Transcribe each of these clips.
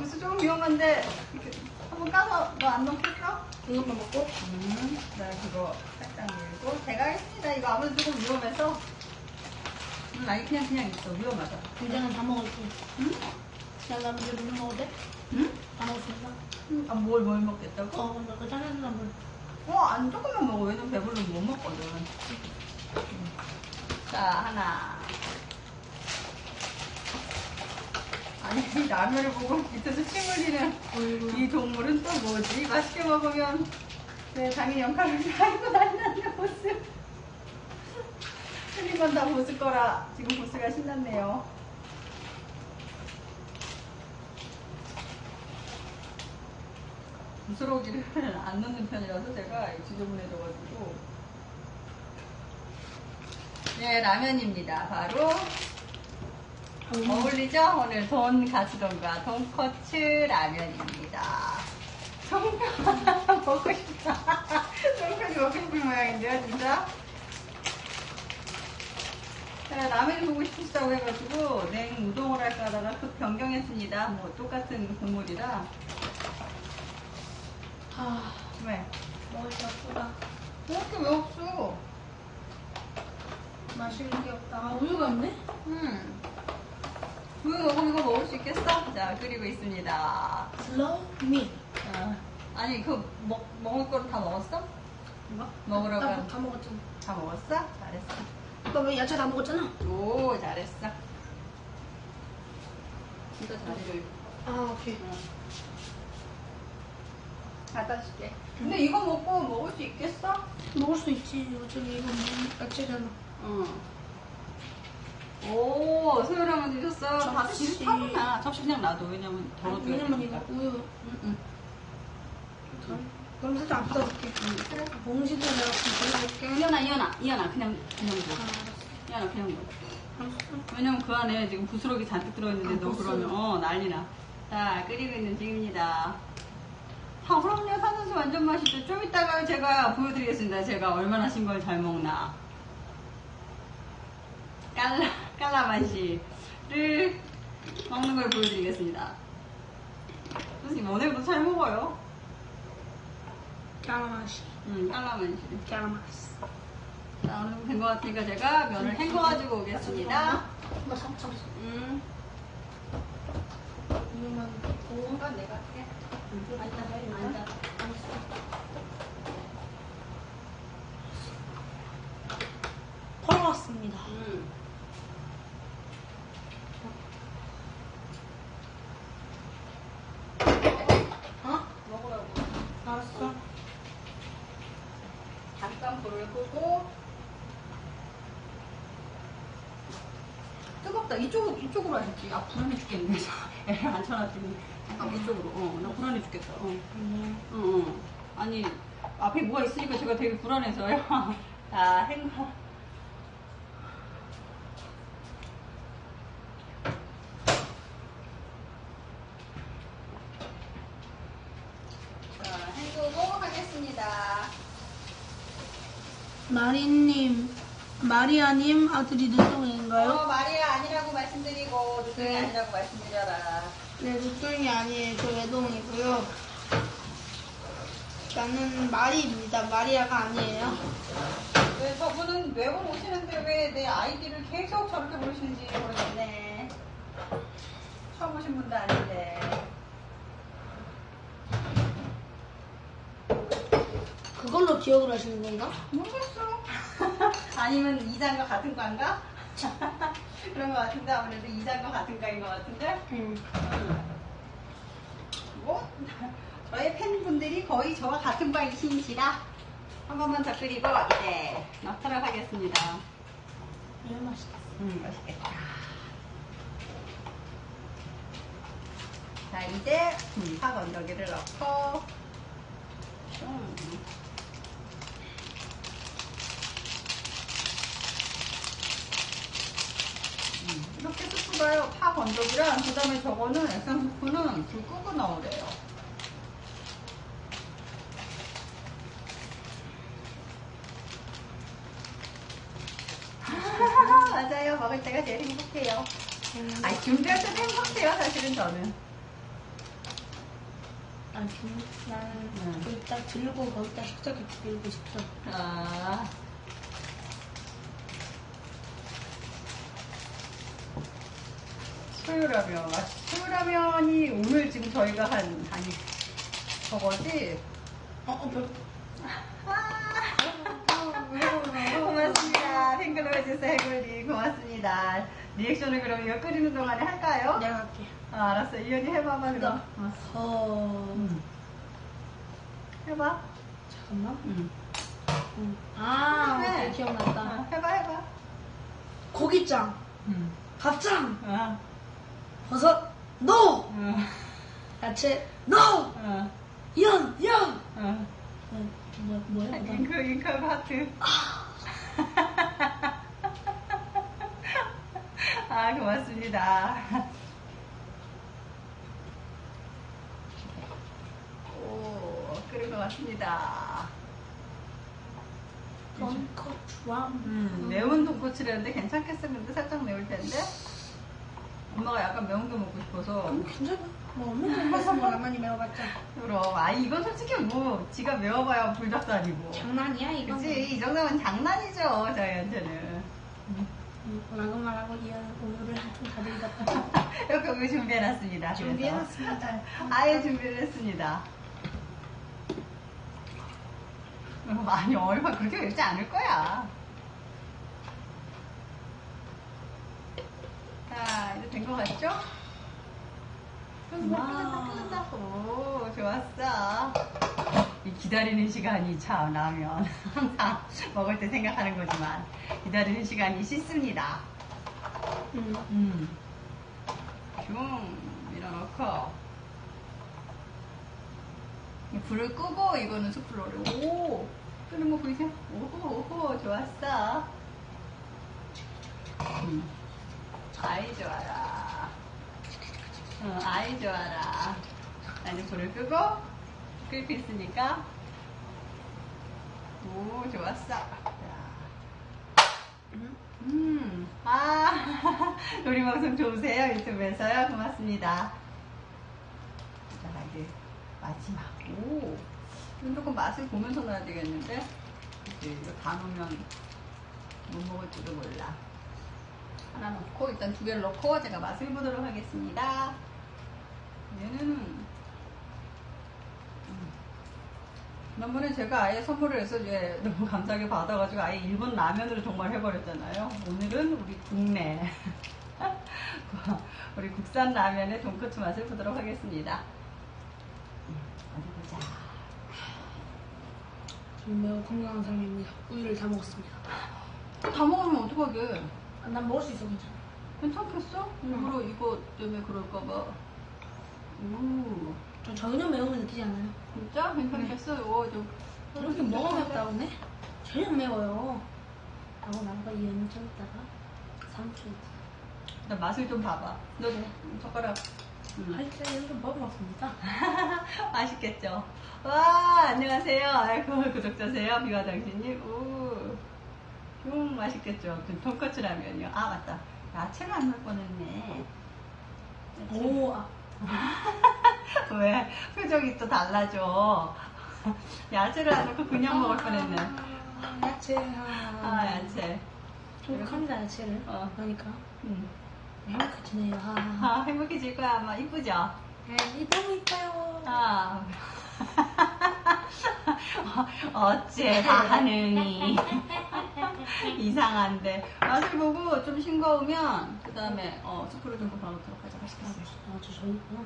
그래서 좀 위험한데 이렇게 한번 까서 너안 넣겠어? 이것만 먹고. 음, 나 그거 살짝 밀고 제가 하겠습니다. 이거 아무래도 조금 위험해서 음, 아니 그냥 그냥 있어 위험하다. 이제는 다 먹을게. 응? 그냥 나머지 물 먹어도 돼? 응? 다 먹었습니다. 음, 아, 뭘, 뭘 먹겠다고? 어, 근데 그 짜장면 물. 어, 안 조금만 먹어. 왜냐면 배불르면 못 먹거든. 음. 자, 하나. 아니, 이 라면을 보고 밑에서 침 흘리는. 이 동물은 또 뭐지? 맛있게 먹으면 네, 당연히 영감을 하고 다니는 모습. 틀린 건 다 보스 거라 지금 보스가 신났네요. 부스러기를 안 넣는 편이라서 제가 지저분해져가지고. 네, 라면입니다. 바로 어울리죠? 오늘 돈 가시던가 돈커츠 라면입니다. 송편 먹고 싶다. 송편이 먹고 싶은 모양인데요, 진짜. 네, 라면이 보고 싶으시다고 해가지고 냉 우동을 할까 하다가 또 변경했습니다. 뭐 똑같은 국물이라. 아, 왜? 먹을 게 없구나. 그렇게 왜 없어? 마실 게 없다. 아, 우유가 없네? 음. 먹으면 이거 먹을 수 있겠어? 자, 끓이고 있습니다. Slow me. 어. 아니, 그, 먹, 먹을 거를 다 먹었어? 이거? 먹으라고 나 한- 다 먹었잖아. 다 먹었어? 잘했어. 오빠 왜 야채 다 먹었잖아? 오, 잘했어. 진짜 잘해줘. 아, 오케이. 응. 갖다 줄게. 근데 이거 먹고 먹을 수 있겠어? 먹을 수 있지. 어차피 이거 뭐 야채잖아. 응. 오, 소요라면 드셨어. 다 접시. 비슷하구나. 접시 그냥 놔둬. 왜냐면 더러워져. 왜냐면 이거 우유. 응, 응. 그럼 살짝 안 뜯어줄게. 봉지도 내가 좀 돌려볼게. 이현아, 이현아, 이현아, 그냥, 그냥 아, 줘. 알았어. 이현아, 그냥 줘. 알았어. 왜냐면 그 안에 지금 부스러기 잔뜩 들어있는데 아, 너 부스러기. 그러면, 어, 난리나. 자, 끓이고 있는 중입니다. 아, 그럼요. 산수수 완전 맛있죠. 좀 이따가 제가 보여드리겠습니다. 제가 얼마나 신 걸 잘 먹나. 깔라, 깔라맛이를 먹는 걸 보여드리겠습니다. 선생님, 오늘도 잘 먹어요. 까라마시. 음, 깔라맛이. 까라마시. 자, 어느 정도 된것 같으니까 제가 면을 헹궈가지고 오겠습니다. 뭐 참, 참. 음, 우유만 넣고. 이건 내가 할게. 앉아, 앉아. 털어왔습니다. 음. 어? 먹으라고. 알았어. 잠깐 불을 끄고. 뜨겁다. 이쪽으로, 이쪽으로 하셨지. 아, 불안해 죽겠네. 애를 앉혀놨더니. 잠깐 이쪽으로. 어, 나 불안해 죽겠다. 어. 음. 어, 어. 아니, 앞에 뭐가 있으니까 제가 되게 불안해서요. 자, 헹궈. 자, 헹구고 하겠습니다. 마리님, 마리아님 아들이 늦둥인가요? 어, 마리아 말씀드리고, 누구이 네. 아니라고 말씀드려라. 네, 늦둥이 아니에요. 저 외동이고요. 나는 마리입니다. 마리아가 아니에요. 왜 저분은 외국 오시는데 왜 내 아이디를 계속 저렇게 부르시는지 모르겠네. 처음 오신 분도 아닌데. 그걸로 기억을 하시는 건가? 모르겠어. 아니면 이장과 같은 과인가? 그런 것 같은데 아무래도 이장과 같은 과인 것 같은데. 응. 뭐 저의 팬분들이 거의 저와 같은 과이신지라 한 번만 더 끓이고 이제 넣도록 하겠습니다. 왜 맛있다. 음, 맛있겠다. 자, 이제 음, 파 건더기를 넣고 음. 음, 스프가요, 파 건더기랑 그 다음에 저거는 액상 스프는 불 끄고 넣으래요. 맞아요. 먹을 때가 제일 행복해요. 음. 아니 준비할 때도 행복해요 사실은 저는 아, 중, 나는 응. 거기다 들고 거기다 식탁에 들고 싶어. 아. 소요라면. 아, 소요라면이 오늘 지금 저희가 한, 아니, 저거지? 어, 어, 별. 고맙습니다. 팬클럽 해주세요, 해골님. 고맙습니다. 리액션을 그럼 이거 끓이는 동안에 할까요? 내가 할게. 아, 알았어. 이현이 해봐봐, 그럼. 어. 어, 음. 해봐. 잠깐만. 응. 응. 아, 네. 오케이, 기억났다. 어, 해봐, 해봐. 고기장, 응. 밥장, 어, 버섯, 노! 어, 야채, 노! 어, 연, 연! 어. 어, 뭐, 뭐야? 그다음? 잉크, 잉크하고 하트. 아, 고맙습니다. 오, 끓은 것 같습니다. 런커주암. 음, 매운 돈코츠라는데 괜찮겠어? 근데 살짝 매울 텐데? 엄마가 약간 매운 게 먹고 싶어서. 음, 괜찮아. 뭐, 없는 거 먹었어. 뭐, 가만히 매워봤자. 그럼, 아, 이건 솔직히 뭐, 지가 매워봐야 불닭도 아니고. 장난이야, 이건. 그치, 이 정도면 장난이죠, 저희한테는. 음, 라고 말하고 이어는 오늘을 한통 다들 었다 이렇게 오늘 준비해놨습니다. 그래서. 준비해놨습니다. 아예 준비를 했습니다. 어, 아니, 얼마 그렇게 맵지 않을 거야. 자, 이제 된 것 같죠? 끓는다, 끓는다, 끓는다. 오, 좋았어. 이 기다리는 시간이 참 라면. 항상 먹을 때 생각하는 거지만, 기다리는 시간이 싫습니다. 음. 음. 슝 밀어넣고 이 불을 끄고 이거는 숯불로 오 끄는 거 보이세요? 오호 오호 좋았어 음. 아이 좋아라 어, 아이 좋아라 자, 이제 불을 끄고 끓고 있으니까 오 좋았어 자. 음. 음, 아, 놀이방송 좋으세요? 유튜브에서요? 고맙습니다. 자, 이제 마지막. 오, 조금 맛을 보면서 넣어야 되겠는데? 그치, 이거 다 넣으면 못 먹을지도 몰라. 하나 넣고, 일단 두 개를 넣고, 제가 맛을 보도록 하겠습니다. 얘는, 음. 지난번에 제가 아예 선물을 해서 이제 너무 감사하게 받아가지고 아예 일본 라면으로 정말 해버렸잖아요. 오늘은 우리 국내 우리 국산 라면의 돈코츠 맛을 보도록 하겠습니다. 음, 어디 보자. 좀 매우 건강한 사람입니다. 우유를 다 먹었습니다. 다 먹으면 어떡하게? 아, 난 먹을 수 있어, 괜찮아. 괜찮겠어? 일부러 이거 때문에 그럴까봐. 오, 저 전혀 매움을 느끼지 않아요. 진짜? 괜찮겠어? 오, 좀. 이렇게 맵다고네? 전혀 안 매워요. 라고 나가 좀 있다가 3초 일단 맛을 좀 봐봐. 너 젓가락. 음. 할때 이렇게 먹어봤습니다. 맛있겠죠? 와, 안녕하세요. 아이고, 구독자세요. 비와당신님. 오, 음, 맛있겠죠? 그 돈까스 라면이요. 아, 맞다. 야채를 안 넣을 뻔했네. 오, 아, 왜? 표정이 또 달라져. 야채를 안 넣고 그냥 먹을 뻔했네. 아, 야채. 아, 아, 야채. 행복합니다, 야채를. 어. 그러니까. 음. 행복해지네요. 아, 아, 행복해질 거야, 아마. 이쁘죠? 네, 너무 이뻐요. 아. 어째 반응이 이상한데 맛을 보고 좀 싱거우면 그 다음에 어, 스프를 좀 불어넣도록 하자 맛있겠어요 아, 저 저기 있구나.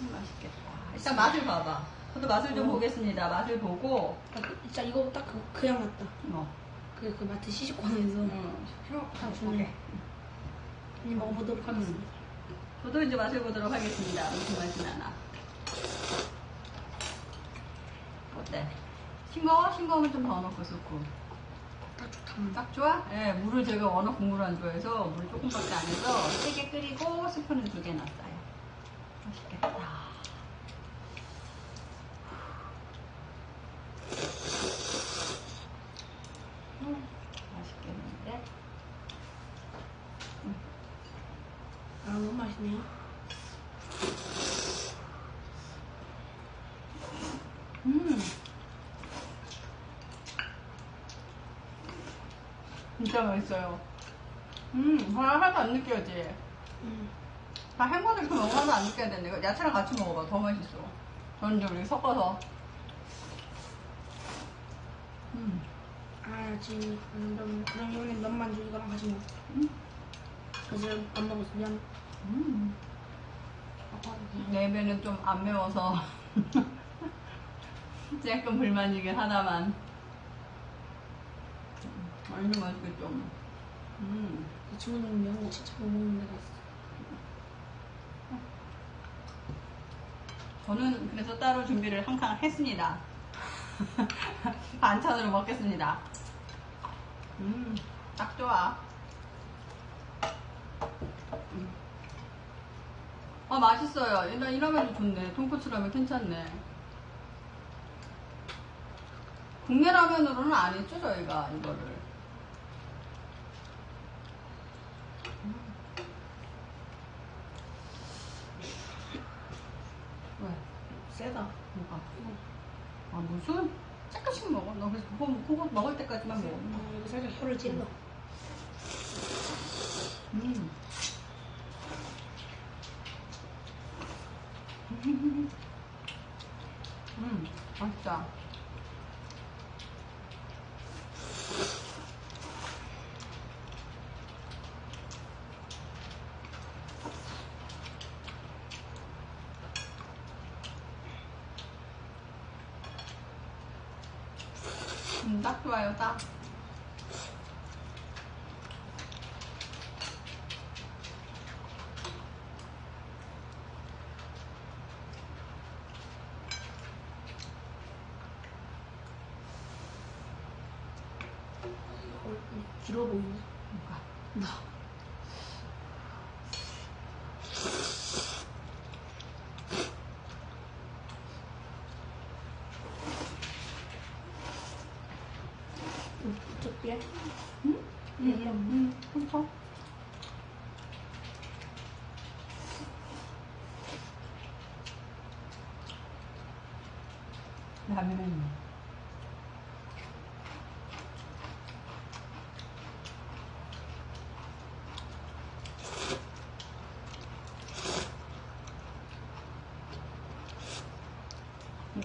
음, 맛있겠다 일단 맛을 봐봐 저도 맛을 좀 어. 보겠습니다 맛을 보고 아, 그, 진짜 이거 딱 그, 그냥 맞다. 뭐 그, 그 마트 시식권에서 음, 슉 다. 주네. 그냥 먹어보도록 하겠습니다. 저도 이제 맛을 보도록 하겠습니다 무슨 맛이 나나 어때? 싱거워? 싱거우면 좀 더 넣고 딱 좋다. 딱 좋아? 예, 물을 제가 워낙 국물을 안 좋아해서 물 조금밖에 안 해서 세게 끓이고 스프는 두개 넣었어요. 맛있겠다. 맛있네요. 음. 진짜 맛있어요. 음, 하나 하나도 안 느껴지. 음. 아, 햄버거 그 너무 하나 안 느껴야 되는데. 이거 야채랑 같이 먹어봐. 더 맛있어. 저는 이제 우리 섞어서. 음. 아, 지금, 음, 음, 음 그럼 이번엔 면만 주이거랑 같이 먹어. 응? 음? 아, 지금 안 먹었으면. 음. 아빠 내 배는 좀 안 매워서 조금 불만이긴 하다만 음, 완전 맛있겠죠. 음. 이 친구는 면을 진짜 못 먹는 데가 있어. 저는 그래서 따로 준비를 항상 했습니다. 반찬으로 먹겠습니다. 음, 딱 좋아. 음. 아, 맛있어요. 일단 이 라면도 좋네. 돈코츠 라면 괜찮네. 국내 라면으로는 안 했죠, 저희가 이거를. 왜? 세다. 뭐가? 아 무슨? 조금씩 먹어. 너 그래서 그거, 그거 먹을 때까지만 먹어. 어, 이거 살짝 혀를 찔러. 음. 음, 맛있다. 음, 딱 좋아요, 딱. 어, 길어 보이네. 뭐가? 음, 어떻게? 응? 응, 응, 훔쳐. 라면은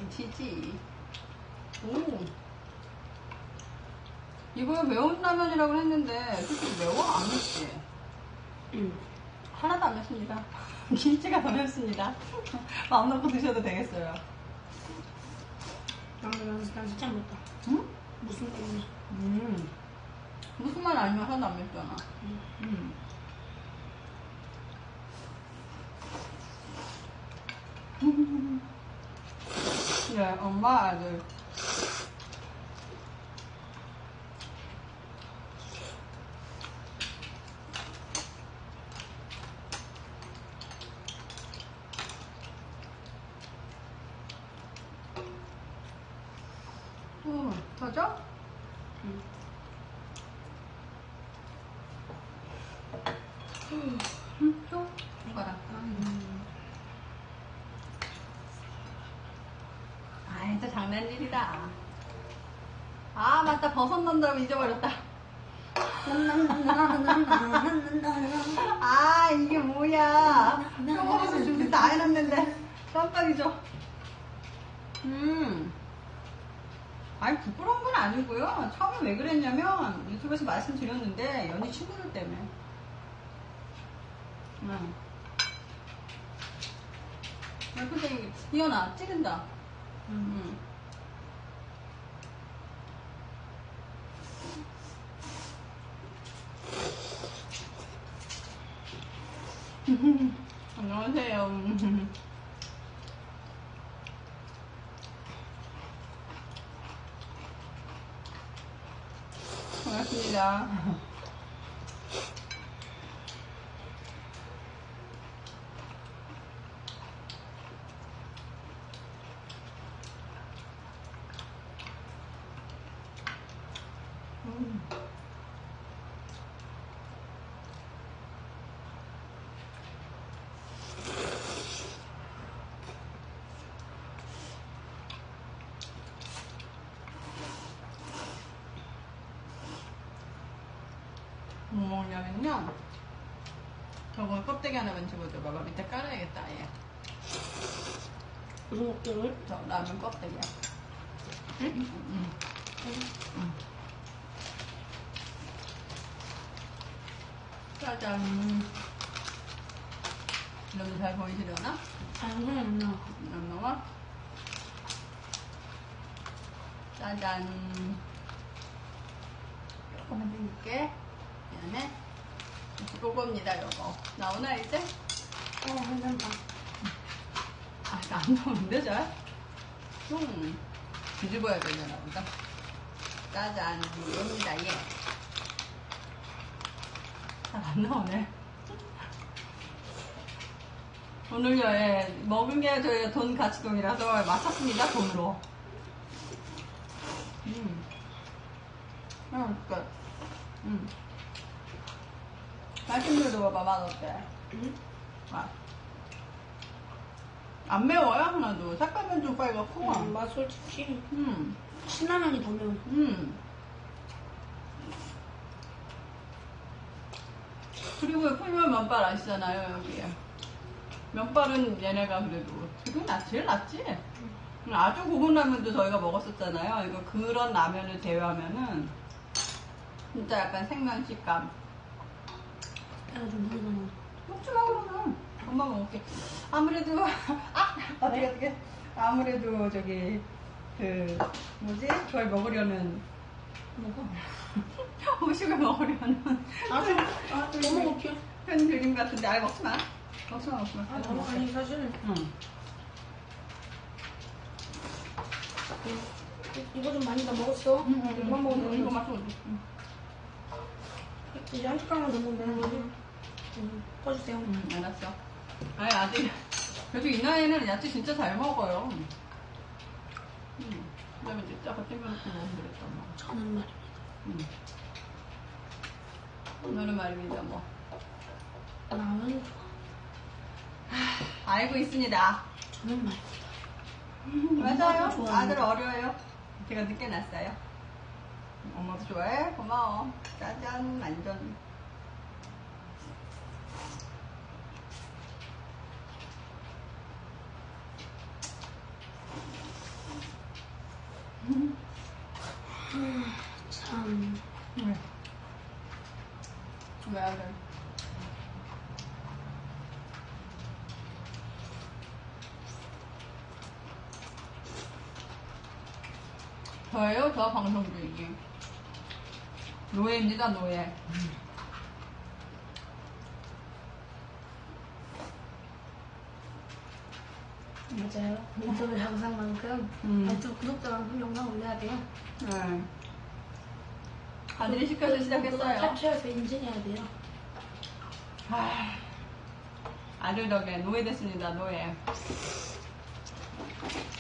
치지. 오. 이거 매운 라면이라고 했는데 솔직히 매워? 안 맵지? 응. 하나도 안 맵습니다. 김치가 더 맵습니다. 마음 놓고 드셔도 되겠어요. 진짜. 응? 무슨 때문에? 음. 무슨 말 아니면 하나도 안 맵잖아. 응. 음. 예, 엄마 아들. 오, 더죠? 응. 응, 또 손가락. 음. 아, 진짜 장난일이다. 아, 맞다. 버섯 넣는다고 잊어버렸다. 아, 이게 뭐야. 표고버섯 준비 다 해놨는데. 깜빡이죠. 음. 아니, 부끄러운 건 아니고요. 처음에 왜 그랬냐면, 유튜브에서 말씀드렸는데, 연희 친구들 때문에. 응. 아, 근데, 이현아, 찍은다. 음. 안녕하세요. 반 갑습니다. 음. 먹냐면요. 저거 껍데기 하나만 집어줘봐봐. 밑에 깔아야겠다, 얘. 무슨 껍데기를? 저 라면 껍데기야. 응? 응. 응. 짜잔. 너무 잘 보이시려나? 잘안 안. 안 나와? 짜잔. 조금만 드릴게. 미안해. 요겁니다, 요거. 나오나, 이제? 어, 괜찮다. 아, 안 나오는데, 잘? 음. 뒤집어야 되려나 보다. 짜잔. 이겁니다, 얘. 잘안 나오네. 오늘요, 예, 먹은 게 저희 돈 가치돈이라서 맞췄습니다, 돈으로. 음. 음, 끝. 음. 맛있는 거 봐봐, 맛 어때? 응? 맛. 안 매워요, 하나도. 색깔만 좀 빨갛고. 음, 맛 솔직히 음, 신라면이 더 매워. 음. 그리고 풀면 면발 아시잖아요, 여기. 면발은 얘네가 그래도 지금 나 제일 낫지? 아주 고운 라면도 저희가 먹었었잖아요. 이거 그런 라면을 제외하면은 진짜 약간 생면 식감. 내가 좀. 먹지 마 그러면 엄마 먹을게 아무래도 아 어떻게 어떻게 아무래도 저기 그 뭐지 저희 먹으려는 먹어. 후식을 먹으려는 아, 좀, 아, 좀뭐 먹을게. 현 그림 같은데 아예 먹지 마 먹지 마 먹지 마 아, 저, 아니, 사실은 응. 이거 좀 많이 다 먹었어. 응, 응, 이거만 먹으면 이거. 맛있어 응. 이제 한 숟가락만 더 먹으면 되는 거지. 음, 꺼주세요. 응, 알았어 아니 아직 그래도 이 나이에는 야채 진짜 잘 먹어요 응. 그다음에 이제 짜가 땡겨놓고 먹으면 되겠다 뭐. 저는 말입니다. 응. 오늘은 말입니다 뭐 나는 알고 있습니다 저는 말입니다. 맞아요. 엄마도 좋아해요. 아들 어려요. 제가 늦게 났어요. 엄마도 좋아해? 고마워. 짜잔, 완전. 참. 왜? 왜 아들? 저예요? 저 방송 중이에요. 노예입니다, 노예. 맞아요. 유튜브 영상만큼 음. 유튜브 구독자만큼 영상 올려야 돼요. 네. 아들이 시켜서 시작했어요. 탈출해서 인증해야 돼요. 아, 아들 덕에 노예 됐습니다, 노예.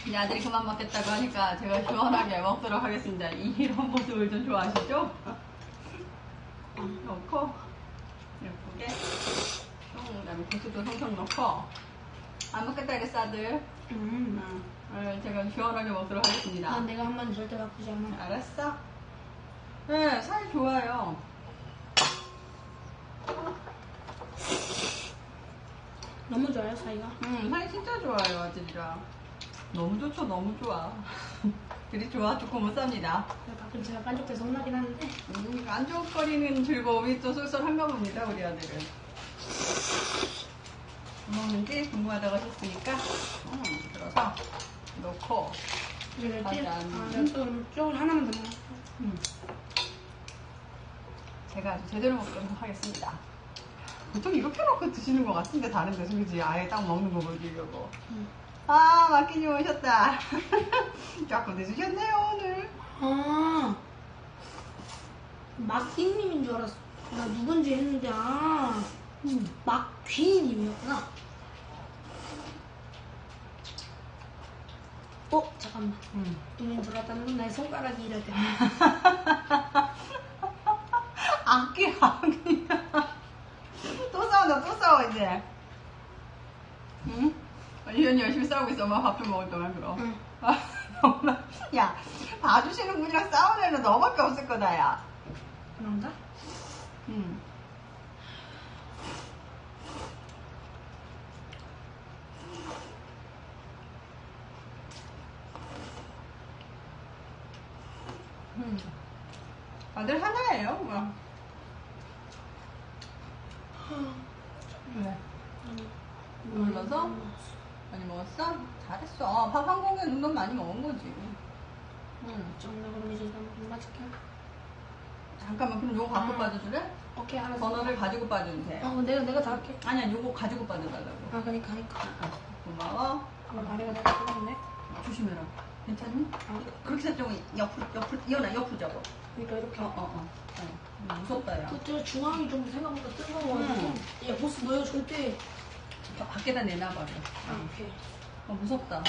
이제 아들이 그만 먹겠다고 하니까 제가 시원하게 먹도록 하겠습니다. 이런 모습을 좀 좋아하시죠? 넣고, 예쁘게. 어, 그다음에 고수도 성성 넣고. 안 먹겠다 그랬어, 아들. 음. 응. 오늘 제가 시원하게 먹도록 하겠습니다. 난 내가 한 번 절대 바꾸지 않아. 알았어? 네, 사이 좋아요. 너무 좋아요, 사이가. 음, 사이 진짜 좋아요, 아들이랑. 너무 좋죠, 너무 좋아. 둘이 좋아 좋고 못 삽니다. 가끔 제가 깐족돼서 혼나긴 하는데. 음, 안좋거리는 즐거움이 또 쏠쏠한가 봅니다, 우리 아들은. 뭐 먹는지 궁금하다고 하셨으니까, 음, 들어서 넣고, 이제 좀, 좀 하나만 더 먹어. 음. 제가 아주 제대로 먹도록 하겠습니다. 보통 이렇게 놓고 드시는 것 같은데, 다른 데서, 그지? 아예 딱 먹는 거 보여주려고. 음. 아, 마키님 오셨다. 조금 늦으셨네요, 오늘. 아, 막귀님인 줄 알았어. 나 누군지 했는데, 아, 음. 막귀님이었구나. 어, 잠깐만. 음. 눈이 건 나의 손가락이 때. 악기, 악기. 또 싸운다, 또 싸워, 이제. 응? 이현이 열심히 싸우고 있어. 엄마 밥 좀 먹을 동안, 그럼. 응. 아, 정말. 야, 봐주시는 분이랑 싸우는 애는 너밖에 없을 거다, 야. 그런가? 응. 음. 다들 하나예요, 뭐. 왜? 눌러서? 많이 먹었어? 잘했어. 밥 한 공기에 눈 많이 먹은 거지. 응. 좀 더 그럼 이제 한번 맞을게. 잠깐만, 그럼 요거 갖고 아. 빠져줄래? 오케이 알았어. 번호를 가지고 빠져도 돼. 어 내가 내가 다 할게. 아니야, 요거 가지고 빠져달라고. 아 그러니까 그러니까. 고마워. 어 다리가 다 뜨겁네. 조심해라. 괜찮니? 아 그렇게 설정이 옆으로, 옆으로, 이현아, 옆으로 잡아. 그러니까 이렇게. 어, 어, 어. 어. 무섭다, 야. 그때 중앙이 좀 생각보다 뜨거워가지고. 음. 야 보스 너요 절대. 저 밖에다 내놔봐라. 아 오케이. 어, 무섭다.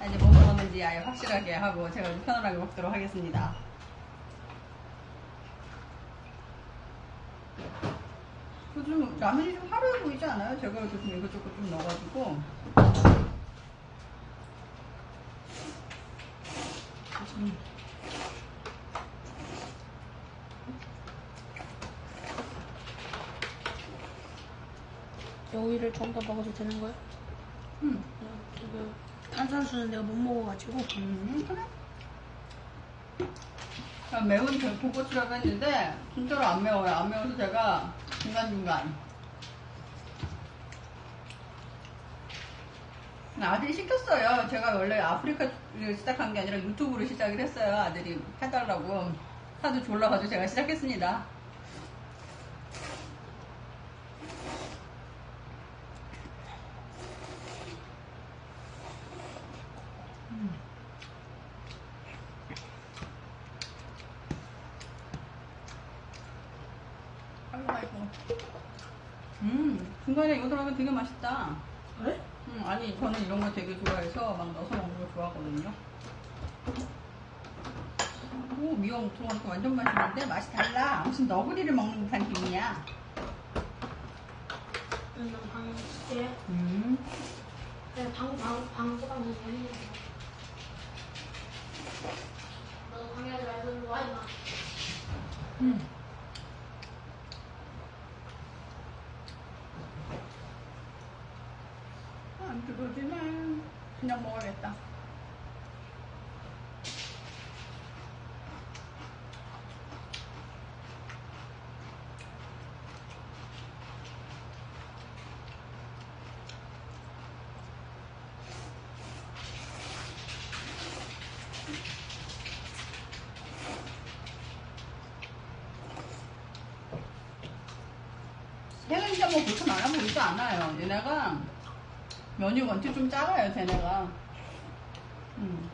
아, 이제 뭐 먹었는지 아예 확실하게 하고 제가 좀 편안하게 먹도록 하겠습니다. 요즘 라면이 좀 화려해 보이지 않아요? 제가 좀 이것저것 좀 넣어가지고. 음. 여기를 좀더 먹어도 되는 거야? 음, 그 탄산수는 내가 못 먹어가지고. 음, 그래. 매운 그 돈코츠라고 했는데 진짜로 안 매워요. 안 매워서 제가 중간중간 아들이 시켰어요. 제가 원래 아프리카를 시작한 게 아니라 유튜브로 시작을 했어요. 아들이 해달라고 하도 졸라가지고 제가 시작했습니다. 아이고 아이고. 음 중간에 이거 들어가면 되게 맛있다. 그래? 음, 아니 저는 이런 거 되게 좋아해서 막 넣어서 먹는 거 좋아하거든요. 오 미원 들어가니까 완전 맛있는데 맛이 달라. 무슨 너구리를 먹는 듯한 기분이야. 응, 방 쓸게. 음. 내가 방, 방, 방 쏘가면서 했는데. 너 방해하지 말고 일로 와, 임마. 음. 안 들어오지만 그냥 먹어야겠다. 얘는 진짜 뭐 그렇게 많아 보이지 않아요. 얘네가 면이 원체 좀 작아요, 쟤네가. 음.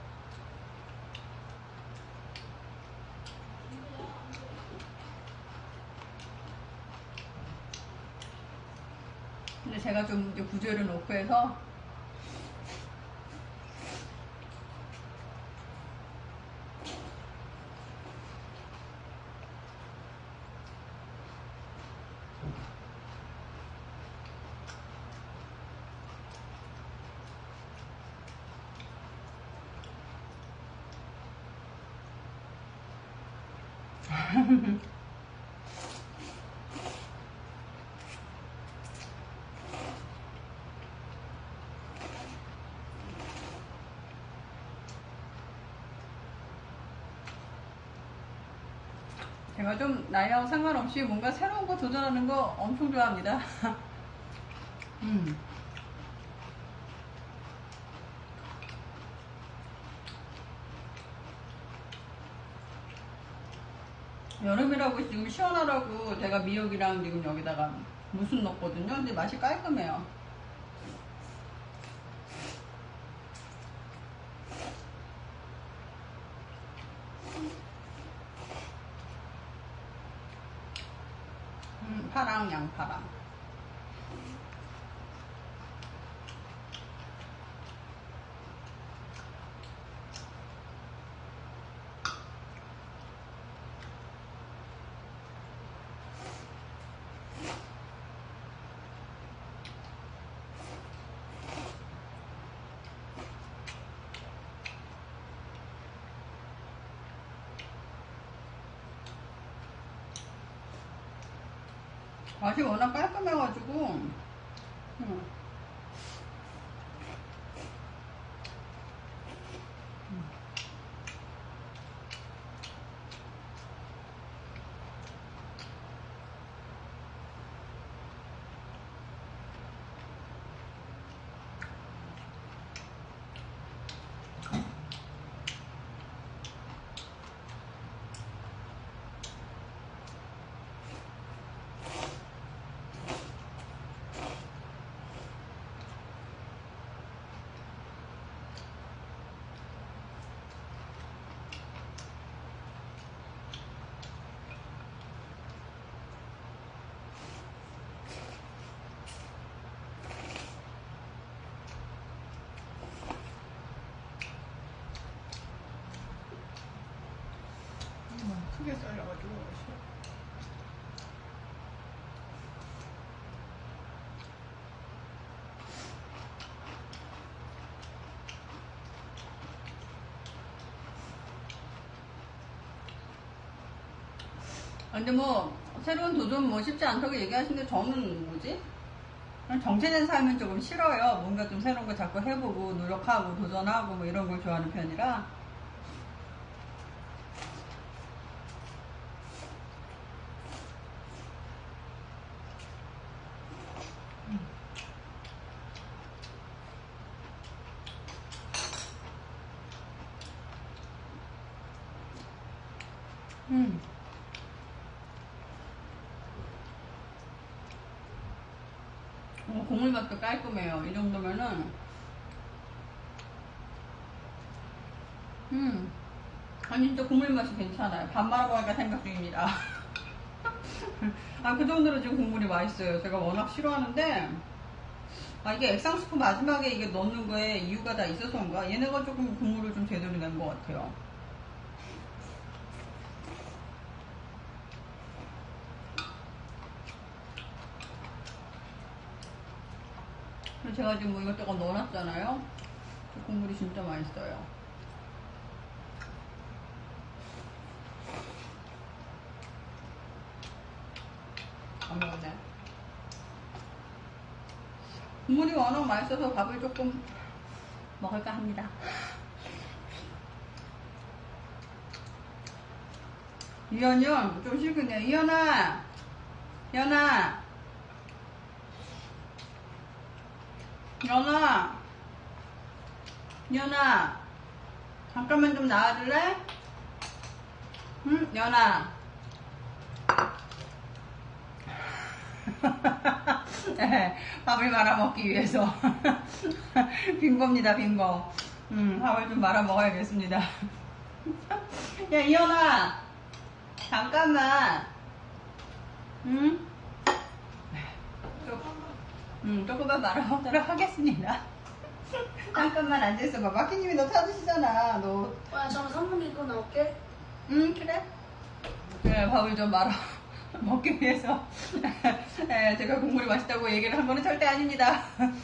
근데 제가 좀 이제 구조를 놓고 해서 제가 좀 나이하고 상관없이 뭔가 새로운 거 도전하는 거 엄청 좋아합니다. 음. 여름이라고 지금 시원하라고 제가 미역이랑 지금 여기다가 무순 넣었거든요. 근데 맛이 깔끔해요. 음, 파랑 양파랑. 맛이 워낙 깔끔해가지고 음. 아, 근데 뭐 새로운 도전 뭐 쉽지 않다고 얘기하시는데 저는 뭐지? 정체된 삶은 조금 싫어요. 뭔가 좀 새로운 거 자꾸 해보고 노력하고 도전하고 뭐 이런 걸 좋아하는 편이라. 음. 어, 국물 맛도 깔끔해요. 이 정도면은. 음. 아니, 진짜 국물 맛이 괜찮아요. 밥 말아 먹을까 생각 중입니다. 아, 그 정도로 지금 국물이 맛있어요. 제가 워낙 싫어하는데, 아, 이게 액상스프 마지막에 이게 넣는 거에 이유가 다 있어서인가? 얘네가 조금 국물을 좀 제대로 낸 것 같아요. 그리고 제가 지금 뭐 이것저것 넣어놨잖아요. 그 국물이 진짜 맛있어요. 안 먹네. 국물이 워낙 맛있어서 밥을 조금 먹을까 합니다. 이현이 형, 좀 싫군요. 이현아! 이현아! 연아, 연아, 잠깐만 좀 나와줄래? 응, 연아. 네, 밥을 말아 먹기 위해서 빈거입니다, 빈거. 음, 밥을 좀 말아 먹어야겠습니다. 야, 이현아, 잠깐만. 응? 좀, 음, 조금만 말아보도록 하겠습니다. 잠깐만 앉아있어봐. 마키님이 너 찾으시잖아. 너. 와, 잠깐 선물 입고 나올게. 응, 그래. 그래, 밥을 좀 말아 먹기 위해서. 예, 제가 국물이 맛있다고 얘기를 한 거는 절대 아닙니다.